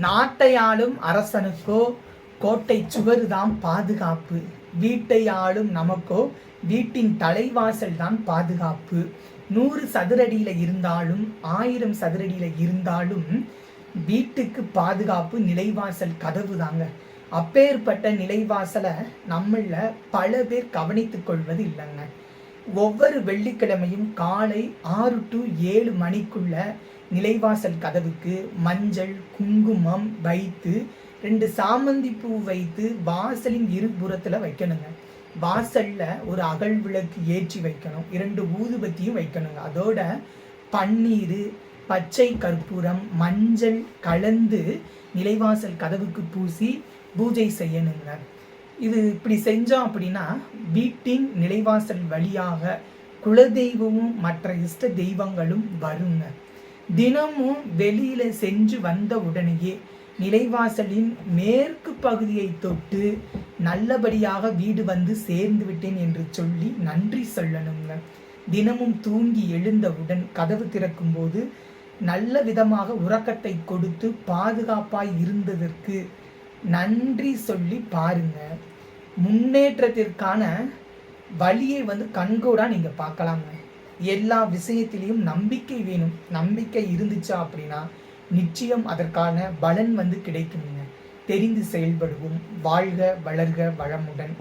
நாட்டையாளும் அரசனுக்கோ கோட்டை சுவருதான் பாதுகாப்பு. வீட்டை ஆளும் நமக்கோ வீட்டின் தலைவாசல் தான் பாதுகாப்பு. நூறு சதுரடியில் இருந்தாலும் ஆயிரம் சதுரடியில் இருந்தாலும் வீட்டுக்கு பாதுகாப்பு நிலைவாசல் கதவு தாங்க அப்பேற்பட்ட நிலைவாசலை நம்மள பல பேர் கவனித்து கொள்வது இல்லைங்க. ஒவ்வொரு வெள்ளிக்கிழமையும் காலை ஆறு டு ஏழு மணிக்குள்ள நிலைவாசல் கதவுக்கு மஞ்சள் குங்குமம் வைத்து ரெண்டு சாமந்தி பூ வைத்து வாசலின் இருபுறத்தில் வைக்கணுங்க. வாசல்ல ஒரு அகல் விளக்கு ஏற்றி வைக்கணும். இரண்டு ஊதுபத்தியும் வைக்கணுங்க. அதோட பன்னீர் பச்சை கற்பூரம் மஞ்சள் கலந்து நிலைவாசல் கதவுக்கு பூசி பூஜை செய்யணுங்க. இது இப்படி செஞ்சோம் அப்படின்னா வீட்டின் நிலைவாசல் வழியாக குலதெய்வமும் மற்ற இஷ்ட தெய்வங்களும் வருங்க. தினமும் வெளியில செஞ்சு வந்த உடனேயே நிலைவாசலின் மேற்கு பகுதியை தொட்டு நல்லபடியாக வீடு வந்து சேர்ந்து விட்டேன் என்று சொல்லி நன்றி சொல்லணுங்க. தினமும் தூங்கி எழுந்தவுடன் கதவு திறக்கும் போது நல்ல விதமாக உறக்கத்தை கொடுத்து பாதுகாப்பாய் இருந்ததற்கு நன்றி சொல்லி பாருங்க. முன்னேற்றத்திற்கான வழியை வந்து கண்கூடாக நீங்கள் பார்க்கலாங்க. எல்லா விஷயத்திலையும் நம்பிக்கை வேணும். நம்பிக்கை இருந்துச்சா அப்படின்னா நிச்சயம் அதற்கான பலன் வந்து கிடைக்குங்க. தெரிந்து செயல்படுவோம். வாழ்க வளர்க வளமுடன்.